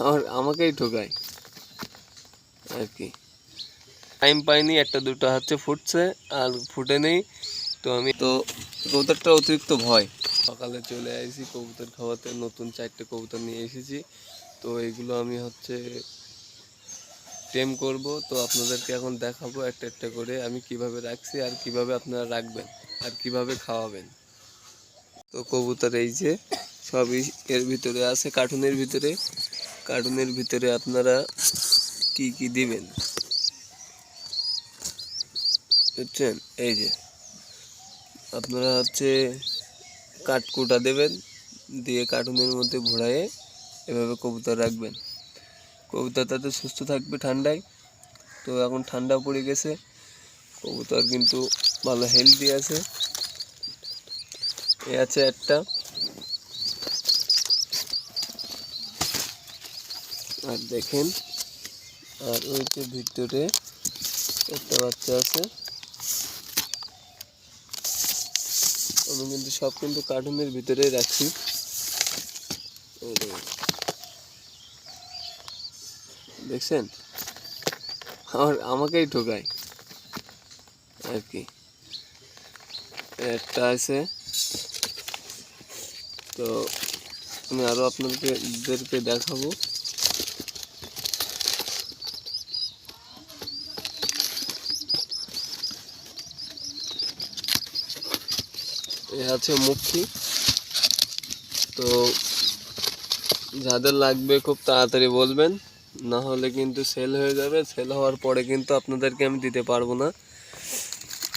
আমার আমাকেই ঠোকায় আর কি। টাইম পাইনি, একটা দুটো হচ্ছে ফুটছে, আর ফুটে নেই, তো আমি তো কবুতরটা অতিরিক্ত ভয়। সকালে চলে আসি কবুতর খাওয়াতে নতুন চারটে কবুতর নিয়ে এসেছি। তো এগুলো আমি হচ্ছে টেম করব। তো আপনাদেরকে এখন দেখাবো একটা একটা করে, আমি কীভাবে রাখছি আর কীভাবে আপনারা রাখবেন আর কীভাবে খাওয়াবেন। তো কবুতর এই যে, সবই এর ভিতরে আছে কার্টুনের ভিতরে। কার্টুনের ভিতরে আপনারা কি কি দিবেন? বুঝছেন? এই যে, আপনারা হচ্ছে কাঠকুটা দেবেন, দিয়ে কার্টুনের মধ্যে ঘোরায়ে এভাবে কবুতর রাখবেন। কবুতর তাতে সুস্থ থাকবে ঠান্ডায়। তো এখন ঠান্ডা পড়ে গেছে। কবুতর কিন্তু ভালো হেলদি আছে। এ আছে একটা। আর দেখেন, আর ওই যে ভিতরে একটা বাচ্চা আছে। আমি কিন্তু সব কিন্তু কার্টুনের ভিতরে এই দেখছেন? আমার, আমাকেই ঠোকায়। আর কি। একটা আছে। তো আমি আরও আপনাদেরকে দেখাবো। আছে মুখী। তো যাদের লাগবে খুব তাড়াতাড়ি বলবেন, না হলে কিন্তু সেল হয়ে যাবে। সেল হওয়ার পরে কিন্তু আপনাদেরকে আমি দিতে পারব না।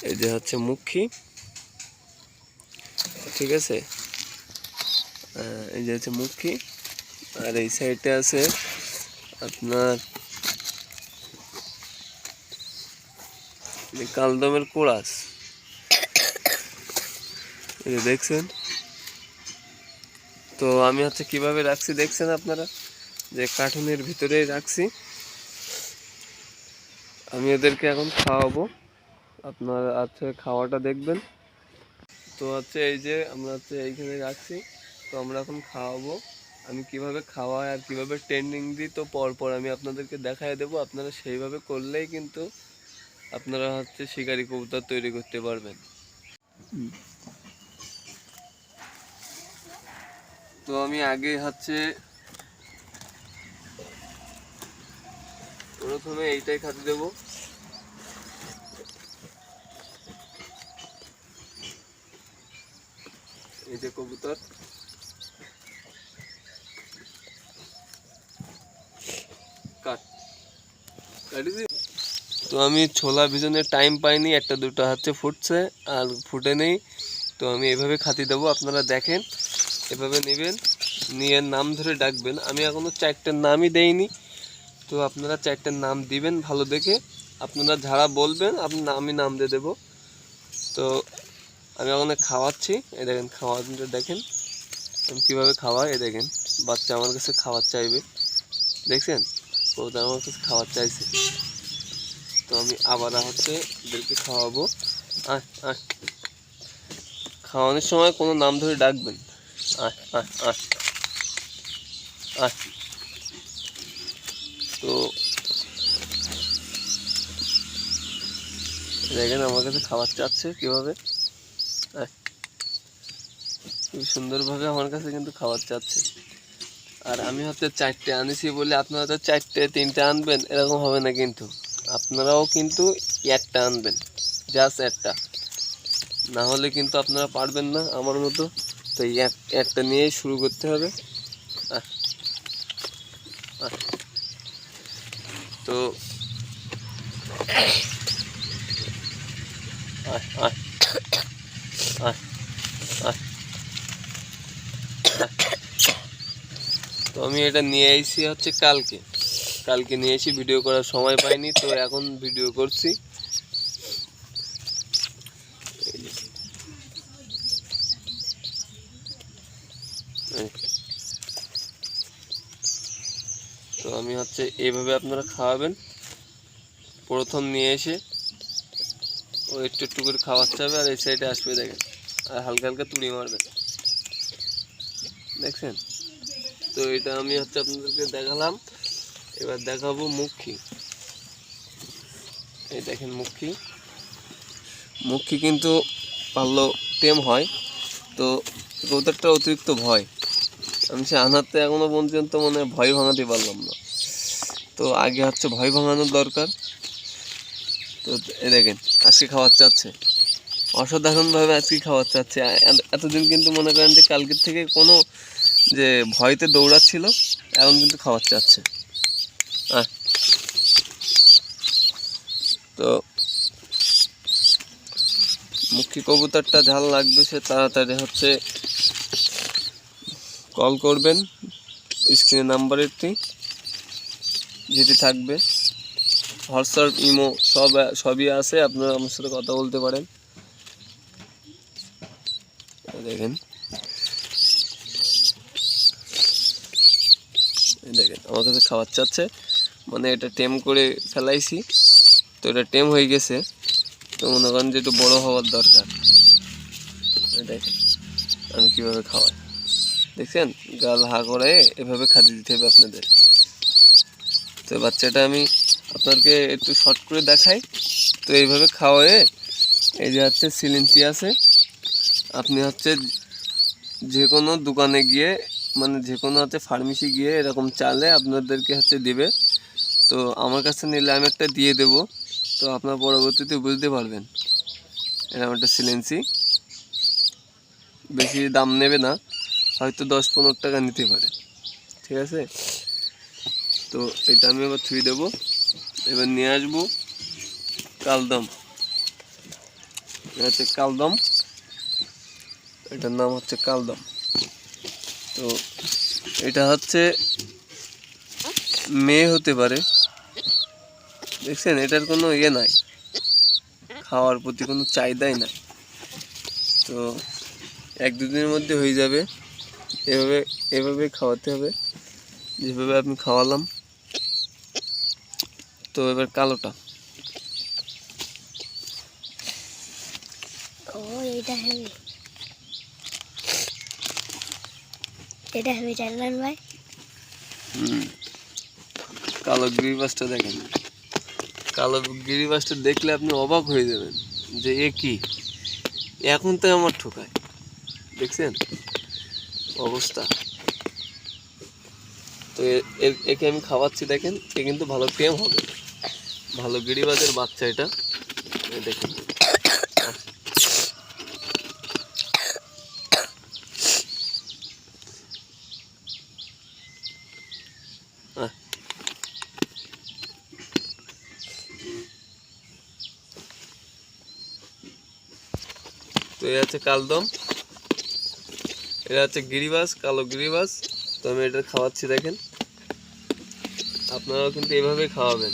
এই যে হচ্ছে মুখী। ঠিক আছে? এই যে হচ্ছে মুখী। আর এই সাইডে আছে আপনার কালদমের কোড়াস এই দেখছেন? তো আমি হচ্ছে কীভাবে রাখছি, দেখছেন আপনারা? যে কার্টুনের ভিতরে রাখছি। আমি এদেরকে এখন খাওয়াবো। আপনারা আছে খাওয়াটা দেখবেন। তো হচ্ছে এই যে আমরা হচ্ছে এইখানে রাখছি। তো আমরা এখন খাওয়াবো। আমি কীভাবে খাওয়াই আর কীভাবে ট্রেন্ডিং দিই, তো পরপর আমি আপনাদেরকে দেখায় দেবো। আপনারা সেইভাবে করলেই কিন্তু আপনারা হচ্ছে শিকারি কবুতর তৈরি করতে পারবেন। তো আমি আগে হচ্ছে প্রথমে এইটাই খাতে দেবো। এই যে কবুতর। তো আমি ছোলা ভিজনের টাইম পাইনি, একটা দুটো হচ্ছে ফুটছে, আর ফুটে নেই। তো আমি এভাবে খাতি দেবো, আপনারা দেখেন। এভাবে নেবেন, নিয়ে নাম ধরে ডাকবেন। আমি এখনও চারটের নামই দেইনি, তো আপনারা চারটের নাম দিবেন ভালো দেখে। আপনারা যারা বলবেন আপনি আমি নাম দিয়ে দেবো। তো আমি ওখানে খাওয়াচ্ছি, এই দেখেন খাওয়াটা দেখেন। আমি কীভাবে খাওয়াই, এই দেখেন, বাচ্চা আমার কাছে খাওয়ার চাইবে। দেখছেন? কবুতর আমার কাছে খাওয়ার চাইছে। তো আমি আবার হচ্ছে এদেরকে খাওয়াবো। আয় খাওয়ানোর সময় কোনো নাম ধরে ডাকবেন। আয় আয় আয় তো দেখেন আমার কাছে খাবার চাচ্ছে কীভাবে। খুব সুন্দরভাবে আমার কাছে কিন্তু খাবার চাচ্ছে আর আমি হচ্ছে চারটে আনিছি বলে আপনারা তো চারটে তিনটে আনবেন এরকম হবে না কিন্তু আপনারাও কিন্তু একটা আনবেন জাস্ট একটা না হলে কিন্তু আপনারা পারবেন না আমার মতো তো এই এক- একটা নিয়েই শুরু করতে হবে। তো তো আমি এটা নিয়ে এসেছি হচ্ছে কালকে। কালকে নিয়ে এসে ভিডিও করার সময় পাইনি, তো এখন ভিডিও করছি। তো আমি হচ্ছে এইভাবে আপনারা খাওয়াবেন। প্রথম নিয়ে এসে ও একটু একটু করে খাওয়াতে হবে আর এই সাইডে আসবে দেখেন। আর হালকা হালকা তুড়ি মারবে। দেখছেন? তো এটা আমি হচ্ছে আপনাদেরকে দেখালাম। এবার দেখাবো মুখী। এই দেখেন মুখী। মুখী কিন্তু ভালো টেম হয়। তো কবুতরটা অতিরিক্ত ভয়। আমি সে আনাতে এখনও পর্যন্ত মানে ভয় ভাঙাতে পারলাম না। তো আগে হচ্ছে ভয় ভাঙানোর দরকার। তো এ দেখেন, আজকে খাওয়ার চাচ্ছে। অসাধারণভাবে আজকে খাওয়ার চাচ্ছে। এতদিন কিন্তু মনে করেন যে কালকের থেকে কোনো যে ভয়তে দৌড়াচ্ছিল, এখন কিন্তু খাওয়ার চাচ্ছে। তো মুখী কবুতরটা ঝাল লাগবে, সে তাড়াতাড়ি হচ্ছে কল করবেন স্ক্রিনে নাম্বারেরটি যেটি থাকবে। হোয়াটসঅ্যাপ ইমো সব, সবই আছে, আপনারা আমার সাথে কথা বলতে পারেন। দেখেন। দেখেন, আমার কাছে খাবার চাচ্ছে মানে এটা টেম করে ফেলাইছি। তো এটা টেম হয়ে গেছে, তো মনে করেন যে একটু বড়ো হওয়ার দরকার। দেখেন, আমি কীভাবে খাওয়াই। দেখছেন? গাল হা করে এভাবে খাদি দিতে হবে আপনাদের। তো বাচ্চাটা আমি আপনাকে একটু শর্ট করে দেখাই। তো এইভাবে খাওয়ায়ে এই যে হচ্ছে সিলিন্ডি আছে, আপনি হচ্ছে যে কোনো দোকানে গিয়ে মানে যে কোনো হচ্ছে ফার্মেসি গিয়ে এরকম চালে আপনাদেরকে হচ্ছে দিবে। তো আমার কাছে নিলে আমি একটা দিয়ে দেবো। তো আপনার পরবর্তীতে বুঝতে পারবেন। এরকম একটা সিলেন্সি বেশি দাম নেবে না। হয়তো দশ পনেরো টাকা নিতে পারে। ঠিক আছে? তো এটা আমি এবার থুই দেবো। এবার নিয়ে আসব কালদম। হচ্ছে কালদম। এটার নাম হচ্ছে কালদম। তো এটা হচ্ছে মেয়ে হতে পারে। দেখছেন? এটার কোনো ইয়ে নাই। খাওয়ার প্রতি কোনো চাহিদাই নাই। তো এক দুদিনের মধ্যে হয়ে যাবে। এভাবে এভাবে খাওয়াতে হবে। যেভাবে আমি খাওয়ালাম। তো এবার কালোটা। ও এটা হেভি এটা হেভি জানলেন ভাই। হুম। কালো গিরিবাসটা দেখেন। কালো গিরিবাসটা দেখলে আপনি অবাক হয়ে যাবেন যে এ কি? এখন তো আমার ঠোকায়। দেখছেন? অবস্থা। তো একে আমি খাওয়াচ্ছি, দেখেন, এ কিন্তু ভালো প্রেম হবে। ভালো গিরিবাজের বাচ্চা এটা। দেখেন। তো এই আছে কালদম। এটা হচ্ছে গিরিবাস, কালো গিরিবাস। তো আমি এটা খাওয়াচ্ছি, দেখেন। আপনারাও কিন্তু এইভাবেই খাওয়াবেন।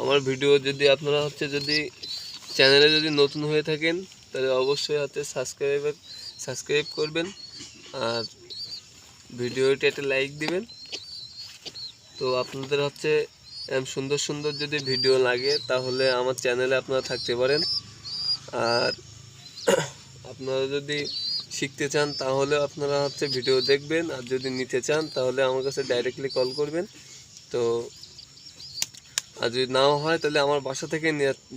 আমার ভিডিও যদি আপনারা হচ্ছে যদি চ্যানেলে যদি নতুন হয়ে থাকেন, তাহলে অবশ্যই হচ্ছে সাবস্ক্রাইব সাবস্ক্রাইব করবেন। আর ভিডিওটি একটা লাইক দিবেন। তো আপনাদের হচ্ছে সুন্দর সুন্দর যদি ভিডিও লাগে, তাহলে আমার চ্যানেলে আপনারা থাকতে পারেন। আর আপনারা যদি শিখতে চান, তাহলে আপনারা হচ্ছে ভিডিও দেখবেন। আর যদি নিতে চান, তাহলে আমার কাছে ডাইরেক্টলি কল করবেন। তো আর যদি নাও হয়, তাহলে আমার বাসা থেকে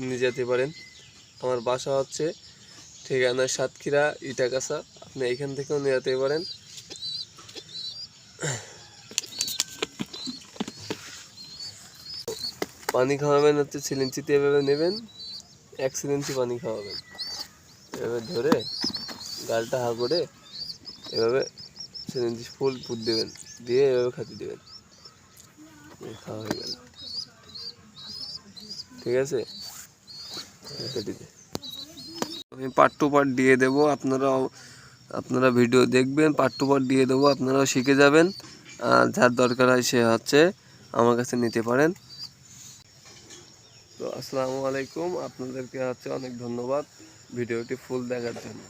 নিয়ে যেতে পারেন। আমার বাসা হচ্ছে ঠিকানা সাতক্ষীরা ইটাকাসা আপনি এখান থেকেও নিয়ে যেতে পারেন। পানি খাওয়াবেন হচ্ছে সিলিঞ্চিতে এভাবে নেবেন। এক সিলিঞ্চি পানি খাওয়াবেন। এভাবে ধরে গালটা হা করে এভাবে সিলিঞ্চি ফুল পুত দেবেন, দিয়ে এভাবে খাতে দেবেন। খাওয়া হয়ে গেল। ঠিক আছে? আমি পার্ট টু পার্ট দিয়ে দেবো, আপনারাও, আপনারা ভিডিও দেখবেন পার্ট টু পার্ট দিয়ে দেবো, আপনারাও শিখে যাবেন। আর যার দরকার হয় সে হচ্ছে আমার কাছে নিতে পারেন। তো আসসালামু আলাইকুম, আপনাদেরকে হচ্ছে অনেক ধন্যবাদ। ভিডিওটি ফুল দেখার জন্য।